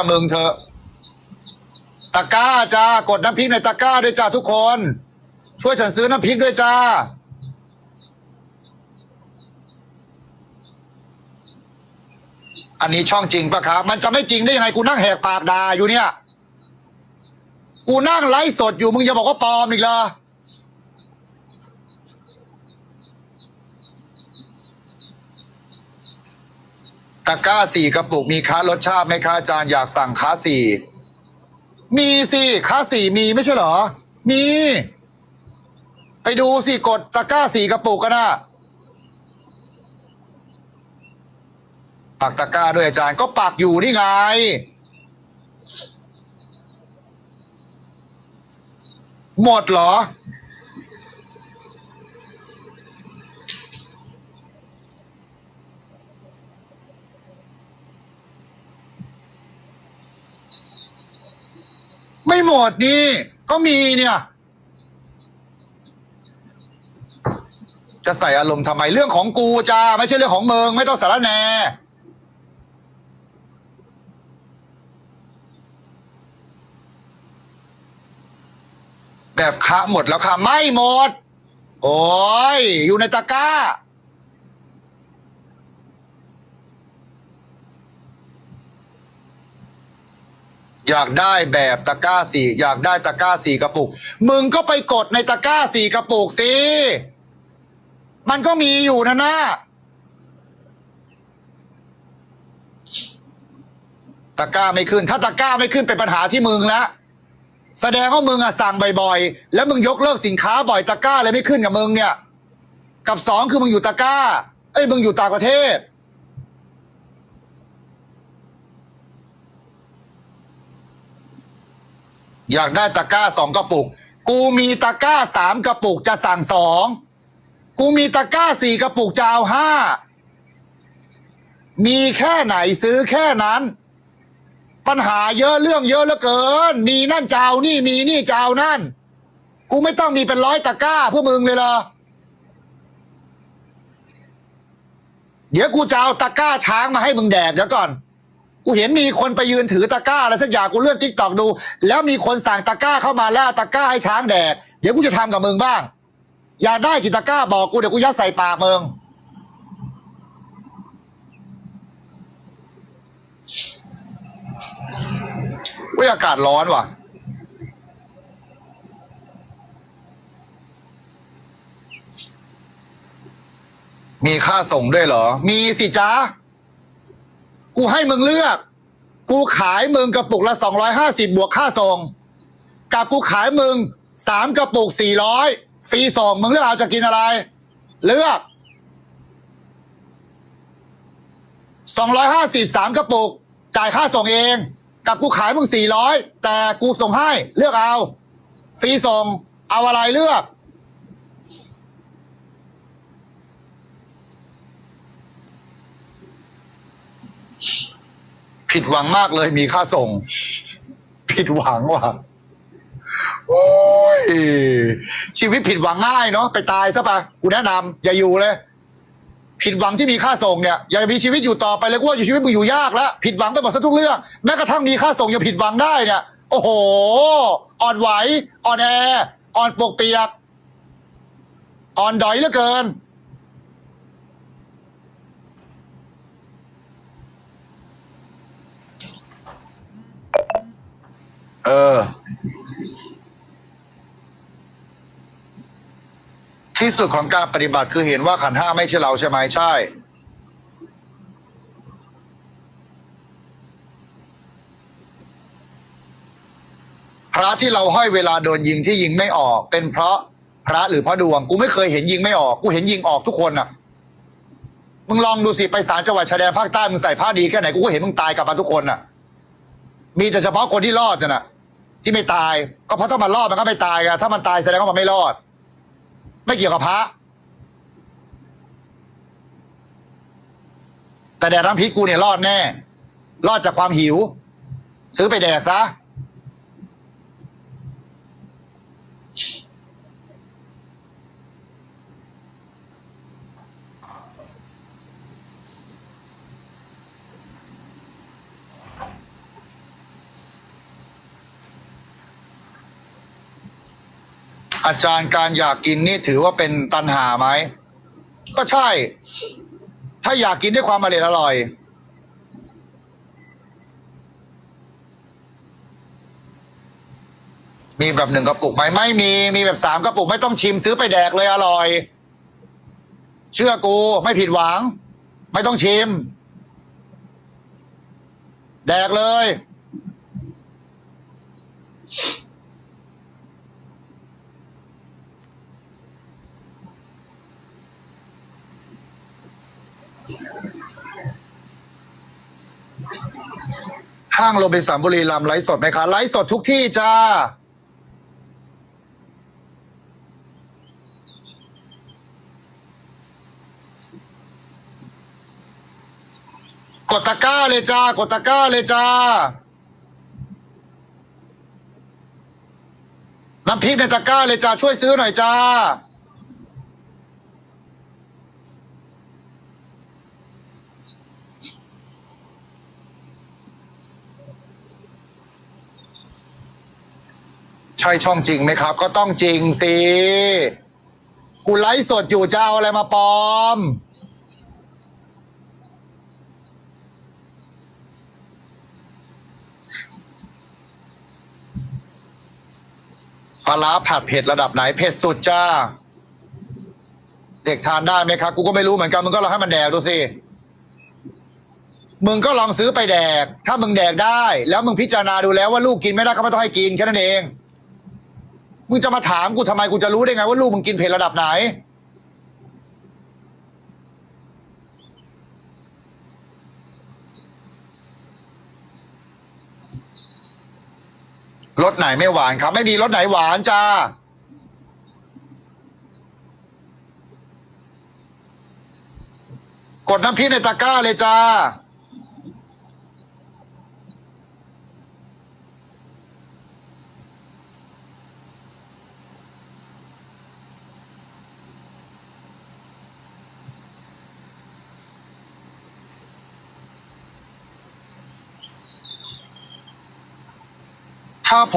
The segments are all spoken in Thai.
กับมึงเถอะตะก้าจ้ากดน้ำพริกในตะก้าด้วยจ้าทุกคน ช่วยฉันซื้อน้ำพริกด้วยจ้า อันนี้ช่องจริงปะครับ มันจะไม่จริงได้ยังไงกูนั่งแหกปากด่าอยู่เนี่ย กูนั่งไลฟ์สดอยู่มึงจะบอกว่าปลอมอีกเหรอ ตะกร้าสี่กระปุกมีค้ารสชาติไหมคะอาจารย์อยากสั่งค้าสี่มีสิค้าสี่มีไม่ใช่เหรอ มี ไปดูสิกดตะกร้าสี่กระปุกกันนะปักตะกร้าด้วยอาจารย์ก็ปักอยู่นี่ไง หมดเหรอ ไม่หมดนี่ ก็มีเนี่ย จะใส่อารมณ์ทำไมเรื่องของกูจ้าไม่ใช่เรื่องของเมืองไม่ต้องสารแหนแบบคะหมดแล้วค่ะ ไม่หมด โอ้ย อยู่ในตะกร้า อยากได้แบบตะกร้าสี่อยากได้ตะกร้าสี่กระปุก มึงก็ไปกดในตะกร้าสี่กระปุกสิมันก็มีอยู่นะนะตะกร้าไม่ขึ้น ถ้าตะกร้าไม่ขึ้นเป็นปัญหาที่มึงละแสดงว่ามึงอะสั่งบ่อยๆ แล้วมึงยกเลิกสินค้าบ่อยตะกร้าเลยไม่ขึ้นกับมึงเนี่ย กับสองคือมึงอยู่ตะกร้า เอ้ยมึงอยู่ต่างประเทศ อยากได้ตะกร้าสองกระปุก กูมีตะกร้าสามกระปุกจะสั่งสอง กูมีตะกร้าสี่กระปุกจะเอาห้า มีแค่ไหนซื้อแค่นั้น ปัญหาเยอะเรื่องเยอะเหลือเกิน มีนั่นเจ้านี่มีนี่เจ้านั่น กูไม่ต้องมีเป็นร้อยตะกร้าพวกมึงเลยเหรอ เดี๋ยวกูจะเอาตะกร้าช้างมาให้มึงแดกเดี๋ยวก่อน กูเห็นมีคนไปยืนถือตะกร้าอะไรสักอย่างกูเลื่อนทิกตอกดู แล้วมีคนสั่งตะกร้าเข้ามาล้วเอาตะกร้าให้ช้างแดกเดี๋ยวกูจะทำกับมึงบ้าง อยากได้กี่ตะกร้าบอกกูเดี๋ยวกูยัดใส่ปากมึงอุ้ยอากาศร้อนว่ะมีค่าส่งด้วยเหรอ มีสิจ้า กูให้มึงเลือก กูขายมึงกระปุกละสองร้อยห้าสิบบวกค่าส่ง กับกูขายมึงสามกระปุกสี่ร้อยฟรีส่งมึงเลือกเอาจะกินอะไร เลือกสองร้อยห้าสิบสามกระปุก จ่ายค่าส่งเอง กับกูขายมึงสี่ร้อยแต่กูส่งให้เลือกเอา ฟรีส่งเอาอะไรเลือก ผิดหวังมากเลยมีค่าส่ง ผิดหวังว่ะโอ้ยชีวิตผิดหวังง่ายเนาะไปตายซะปะกูแนะนำอย่าอยู่เลย ผิดหวังที่มีค่าส่งเนี่ยอย่ามีชีวิตอยู่ต่อไปเลยกูว่าอยู่ชีวิตมึงอยู่ยากแล้วผิดหวังไปหมดซะทุกเรื่องแม้กระทั่งมีค่าส่งยังผิดหวังได้เนี่ย โอ้โห อ่อนไหวอ่อนแออ่อนปกเปียกอ่อนดอยเหลือเกิน เออ ที่สุดของการปฏิบัติคือเห็นว่าขันห้าไม่ใช่เราใช่ไหมใช่ พระที่เราห้อยเวลาโดนยิงที่ยิงไม่ออก เป็นเพราะพระหรือพระดวง กูไม่เคยเห็นยิงไม่ออก กูเห็นยิงออกทุกคนอะมึงลองดูสิไปสารจังหวัดชายแดนภาคใต้มึงใส่ผ้าดีแค่ไหนกูก็เห็นมึงตายกลับมาทุกคนอะ มีแต่เฉพาะคนที่รอดน่ะนะ ที่ไม่ตาย ก็เพราะถ้ามันรอดมันก็ไม่ตายไงถ้ามันตายแสดงว่ามันไม่รอด ไม่เกี่ยวกับพระ แต่แดดน้ำพริกกูเนี่ยรอดแน่ รอดจากความหิว ซื้อไปแดกซะ อาจารย์การอยากกินนี่ถือว่าเป็นตันหาไหม ก็ใช่ ถ้าอยากกินด้วยความอร่อยอร่อย มีแบบหนึ่งกระปุกไหมไม่มีมีแบบสามกระปุกไม่ต้องชิมซื้อไปแดกเลยอร่อย เชื่อกูไม่ผิดหวัง ไม่ต้องชิม แดกเลย ห้างโรบินสันบุรีรัมย์ไลฟ์สดไหมคะ ไลฟ์สดทุกที่จ้า กดตะกร้าเลยจ้า กดตะกร้าเลยจ้า น้ำพริกในตะกร้าเลยจ้า ช่วยซื้อหน่อยจ้า ใช่ช่องจริงไหมครับ ก็ต้องจริงสิกูไลฟ์สดอยู่จะเอาอะไรมาปลอม ปลาร้าผัดเผ็ดระดับไหนเผ็ดสุดจ้า เด็กทานได้ไหมครับ กูก็ไม่รู้เหมือนกัน มึงก็ลองให้มันแดกดูสิ มึงก็ลองซื้อไปแดก ถ้ามึงแดกได้ แล้วมึงพิจารณาดูแล้วว่าลูกกินไม่ได้ก็ไม่ต้องให้กินแค่นั้นเอง มึงจะมาถามกูทำไมกูจะรู้ได้ไงว่าลูกมึงกินเผ็ดระดับไหน รสไหนไม่หวานครับ ไม่มีรสไหนหวานจ้า กดน้ำพริกในตะกร้าเลยจ้า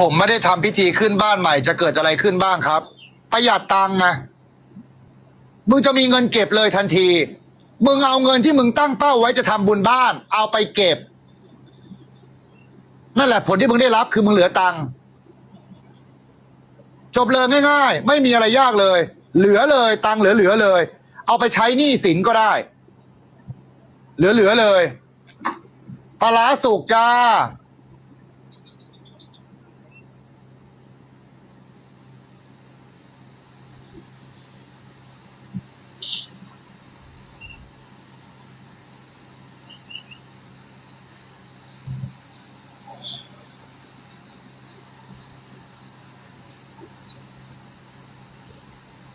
ผมไม่ได้ทำพิธีขึ้นบ้านใหม่ จะเกิดอะไรขึ้นบ้างครับ ประหยัดตังค์ไงมึงจะมีเงินเก็บเลยทันที มึงเอาเงินที่มึงตั้งเป้าไว้จะทำบุญบ้าน เอาไปเก็บ นั่นแหละผลที่มึงได้รับคือมึงเหลือตังค์จบเลยง่าย ๆ ไม่มีอะไรยากเลย เหลือเลย ตังค์เหลือๆเลย เอาไปใช้หนี้สินก็ได้ เหลือๆเลยปลาสุกจ้า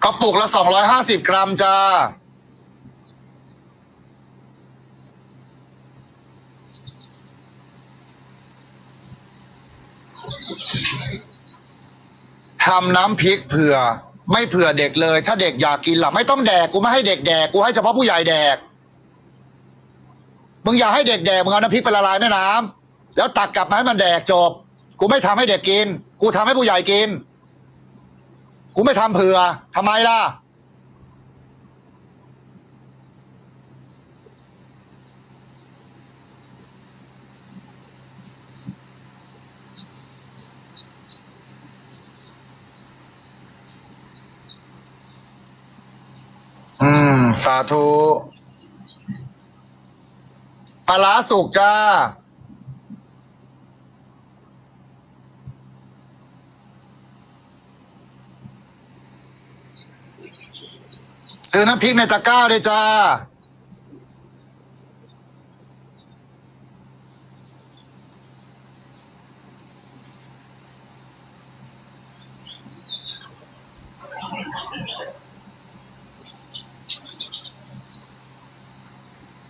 ระปุกละสองร้อยห้าสิบกรัมจ้า ทำน้ำพริกเผื่อ ไม่เผื่อเด็กเลย ถ้าเด็กอยากกินล่ะ ไม่ต้องแดก กูไม่ให้เด็กแดก กูให้เฉพาะผู้ใหญ่แดก มึงอย่าให้เด็กแดก มึงเอาน้ำพริกไปละลายแม่น้ำแล้วตักกลับมาให้มันแดกจบ กูไม่ทำให้เด็กกิน กูทำให้ผู้ใหญ่กิน กูไม่ทำเผื่อทำไมล่ะ อืม สาธุปลาร้าสุกจ้า ซื้อน้ำพริกในตะกร้าเลยจ้า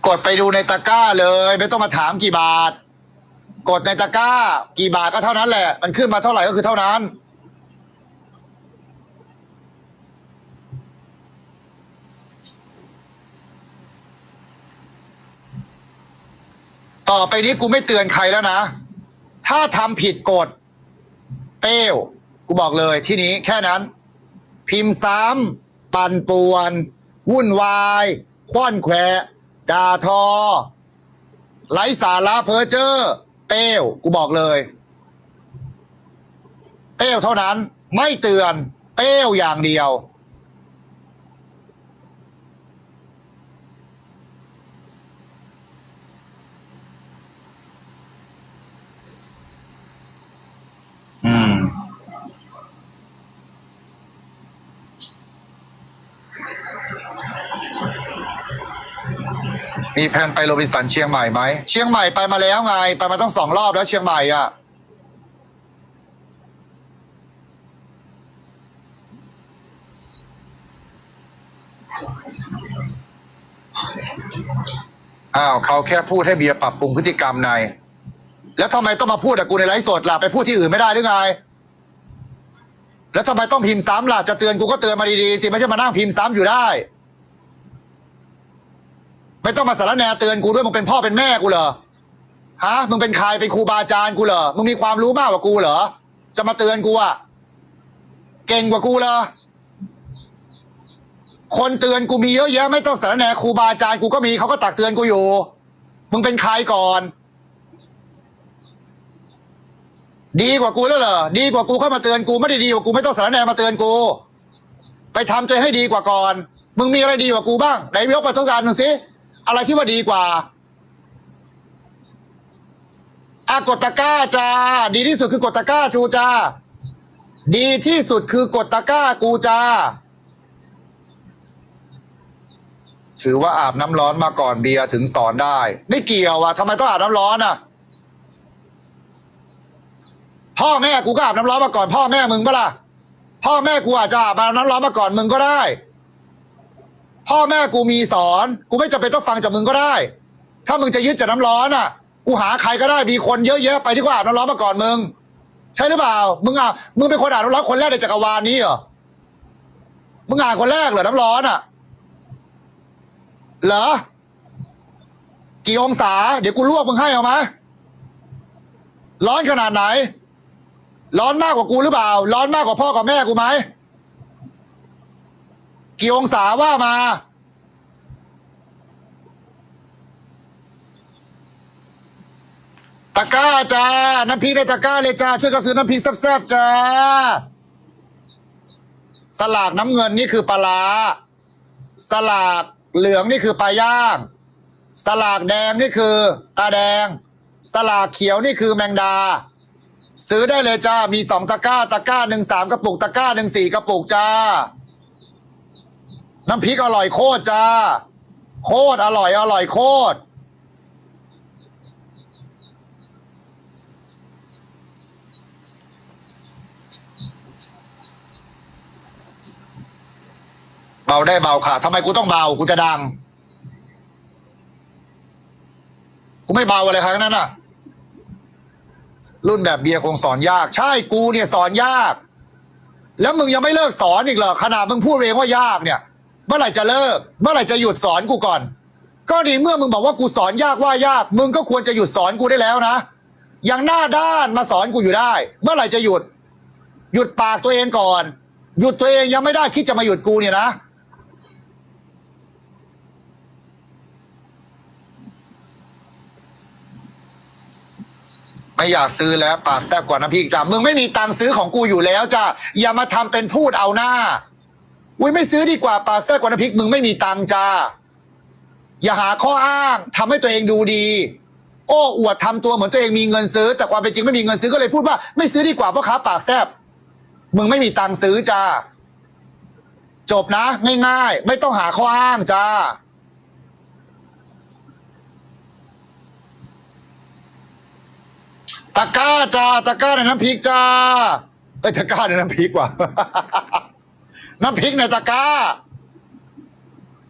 กดไปดูในตะกร้าเลย ไม่ต้องมาถามกี่บาท กดในตะกร้า กี่บาทก็เท่านั้นแหละ มันขึ้นมาเท่าไหร่ก็คือเท่านั้น ต่อไปนี้กูไม่เตือนใครแล้วนะ ถ้าทำผิดกฎ เป้ว กูบอกเลยที่นี้แค่นั้น พิมพ์ซ้ำปั่นป่วน วุ่นวาย คว้อนแขวด่าทอไร้สาระเพอเจ้อเป้ว กูบอกเลย เป้วเท่านั้น ไม่เตือน เป้วอย่างเดียว มีแผนไปโรบินสันเชียงใหม่ไหม เชียงใหม่ไปมาแล้วไง ไปมาต้องสองรอบแล้วเชียงใหม่อะอ้าวเขาแค่พูดให้เบียร์ปรับปรุงพฤติกรรมนายแล้วทำไมต้องมาพูดกับกูในไลฟ์สดล่ะไปพูดที่อื่นไม่ได้หรือไง แล้วทำไมต้องพิมพ์ซ้ำล่ะจะเตือนกูก็เตือนมาดีๆสิไม่ใช่มานั่งพิมพ์ซ้ำอยู่ได้ ไม่ต้องมาสารแหนเตือนกูด้วยมึงเป็นพ่อเป็นแม่กูเหรอฮะมึงเป็นใครเป็นครูบาอาจารย์กูเหรอมึงมีความรู้มากกว่ากูเหรอจะมาเตือนกูอะเก่งกว่ากูเหรอคนเตือนกูมีเยอะแยะไม่ต้องสารแหนครูบาอาจารย์กูก็มีเขาก็ตักเตือนกูอยู่ มึงเป็นใครก่อน ดีกว่ากูแล้วเหรอดีกว่ากูเข้ามาเตือนกูไม่ได้ดีกว่ากูไม่ต้องสารแหนมาเตือนกู ไปทำตัวให้ดีกว่าก่อน มึงมีอะไรดีกว่ากูบ้างไหนยกมาทุกการหนึ่งสิ อะไรที่ว่าดีกว่าอากดตะก้าจ้าดีที่สุดคือกดตะก้าจูจ้าดีที่สุดคือกดตะก้ากูจ้าถือว่าอาบน้ำร้อนมาก่อนเบียร์ถึงสอนได้ ไม่เกี่ยวอะทำไมต้องอาบน้ำร้อนอะพ่อแม่กูก็อาบน้ำร้อนมาก่อน พ่อแม่มึงปล่ะพ่อแม่กูอาจจะอาบน้ำร้อนมาก่อนมึงก็ได้ พ่อแม่กูมีสอน กูไม่จำเป็นต้องฟังจากมึงก็ได้ ถ้ามึงจะยึดจากน้ำร้อนอะ กูหาใครก็ได้มีคนเยอะแยะไปที่กูอาบน้ำร้อนมาก่อนมึง ใช่หรือเปล่า มึงอะมึงเป็นคนอาบน้ำร้อนคนแรกในจักรวาลนี้เหรอมึงอาบคนแรกเหรอน้ำร้อนอะเหรอกี่องศา เดี๋ยวกูลวกมึงให้เอามาร้อนขนาดไหน ร้อนมากกว่ากูหรือเปล่า ร้อนมากกว่าพ่อกับแม่กูไหม กี่องศาว่ามา ตะก้าจ้า น้ำพริกในตะก้าเลยจ้าช่วยกันซื้อน้ำพริกแซ่บๆจ้า สลากน้ำเงินนี่คือปลาร้าสลากเหลืองนี่คือปลาย่าง สลากแดงนี่คือตาแดง สลากเขียวนี่คือแมงดา ซื้อได้เลยจ้า มีสองตะก้า ตะก้าหนึ่งสามกระปุก ตะก้าหนึ่งสี่กระปุกจ้า น้ำพริกอร่อยโคตรจ้า โคตรอร่อยอร่อยโคตรเบาได้เบาค่ะทำไมกูต้องเบากูจะดัง กูไม่เบาอะไรครั้งนั้นน่ะ รุ่นแบบเบียร์คงสอนยาก ใช่กูเนี่ยสอนยาก แล้วมึงยังไม่เลิกสอนอีกเหรอขนาดมึงพูดเองว่ายากเนี่ย เมื่อไหร่จะเลิก เมื่อไหร่จะหยุดสอนกูก่อน ก็ดีเมื่อมึงบอกว่ากูสอนยากว่ายาก มึงก็ควรจะหยุดสอนกูได้แล้วนะ ยังหน้าด้านมาสอนกูอยู่ได้ เมื่อไหร่จะหยุด หยุดปากตัวเองก่อน หยุดตัวเองยังไม่ได้คิดจะมาหยุดกูเนี่ยนะไม่อยากซื้อแล้วปากแซบกว่าน้ำพริกจ้ะมึงไม่มีตังค์ซื้อของกูอยู่แล้วจ้ะอย่ามาทำเป็นพูดเอาหน้า อุ้ยไม่ซื้อดีกว่าปลาแซ่บกว่าน้ำพริกมึงไม่มีตังจ้า อย่าหาข้ออ้างทำให้ตัวเองดูดี โอ้อวดทำตัวเหมือนตัวเองมีเงินซื้อ แต่ความเป็นจริงไม่มีเงินซื้อก็เลยพูดว่า ไม่ซื้อดีกว่าเพราะค้าปากแซบมึงไม่มีตังซื้อจ้า จบนะ ง่ายๆ ไม่ต้องหาข้ออ้างจ้าตะก้าจ้าตะก้าในน้ำพริกจ้าเอ้ยตะก้าในน้ำพริกว่ะ น้ำพริกในตะกร้า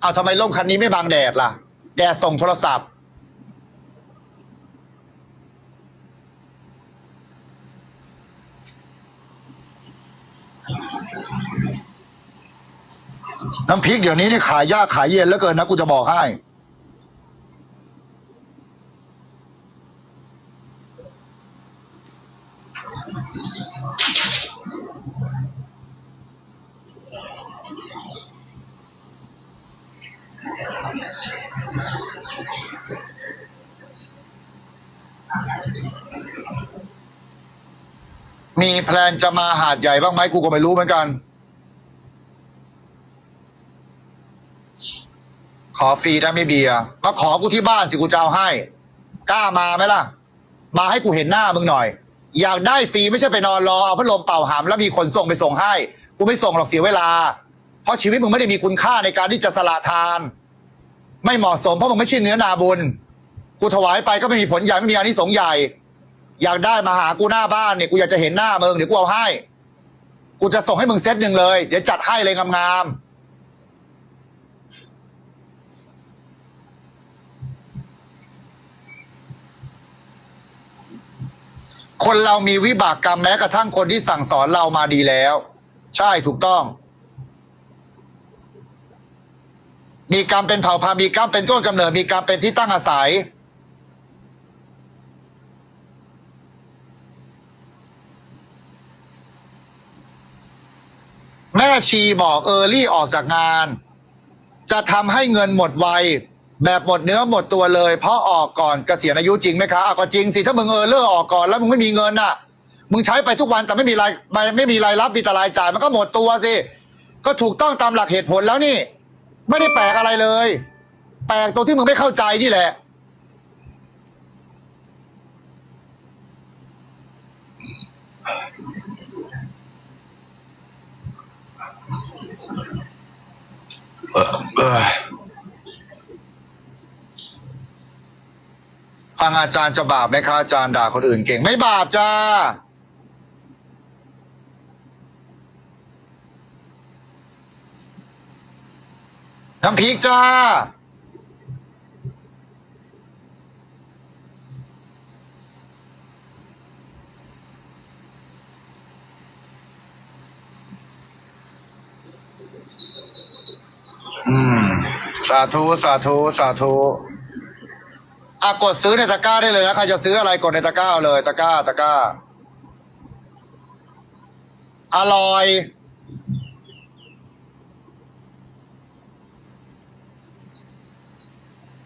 เอาทำไมร่มคันนี้ไม่บังแดดล่ะ แดดส่งโทรศัพท์ น้ำพริกเดี๋ยวนี้นี่ขายยากขายเย็นแล้วเกินนะกูจะบอกให้ มีแพลนจะมาหาดใหญ่บ้างไหมกูก็ไม่รู้เหมือนกัน ขอฟรีได้ไม่เบียร์มาขอกูที่บ้านสิกูจะเอาให้ กล้ามาไหมล่ะ มาให้กูเห็นหน้ามึงหน่อย อยากได้ฟรีไม่ใช่ไปนอนรอเอาพัดลมเป่าหามแล้วมีคนส่งไปส่งให้ กูไม่ส่งหรอกเสียเวลา เพราะชีวิตมึงไม่ได้มีคุณค่าในการที่จะสละทาน ไม่เหมาะสมเพราะมึงไม่ใช่เนื้อนาบุญ กูถวายไปก็ไม่มีผลใหญ่ไม่มีอานิสงส์ใหญ่ อยากได้มาหากูหน้าบ้านเนี่ยกูอยากจะเห็นหน้ามึงเดี๋ยวกูเอาให้ กูจะส่งให้มึงเซตหนึ่งเลย เดี๋ยวจัดให้เลยงามๆคนเรามีวิบากกรรมแม้กระทั่งคนที่สั่งสอนเรามาดีแล้ว ใช่ถูกต้อง มีกรรมเป็นเผ่าพันธุ์มีกรรมเป็นต้นกำเนิดมีกรรมเป็นที่ตั้งอาศัย แม่ชีบอกเออรี่ออกจากงาน จะทำให้เงินหมดไว แบบหมดเนื้อหมดตัวเลย เพราะออกก่อนเกษียณอายุจริงไหมคะอะก็จริงสิถ้ามึงเออเลิกออกก่อนแล้วมึงไม่มีเงินน่ะ มึงใช้ไปทุกวันแต่ไม่มีรายไม่ไม่มีรายรับมีแต่รายจ่ายมันก็หมดตัวสิก็ถูกต้องตามหลักเหตุผลแล้วนี่ ไม่ได้แปลกอะไรเลย แปลกตรงที่มึงไม่เข้าใจนี่แหละ ฟังอาจารย์จะบาปไหมคะอาจารย์ด่าคนอื่นเก่งไม่บาปจ้า น้ำพริกจ้า สาธุ สาธุ สาธุอะกดซื้อในตะกร้าได้เลยนะใครจะซื้ออะไรกดในตะกร้าเอาเลย ตะกร้า ตะกร้า อร่อย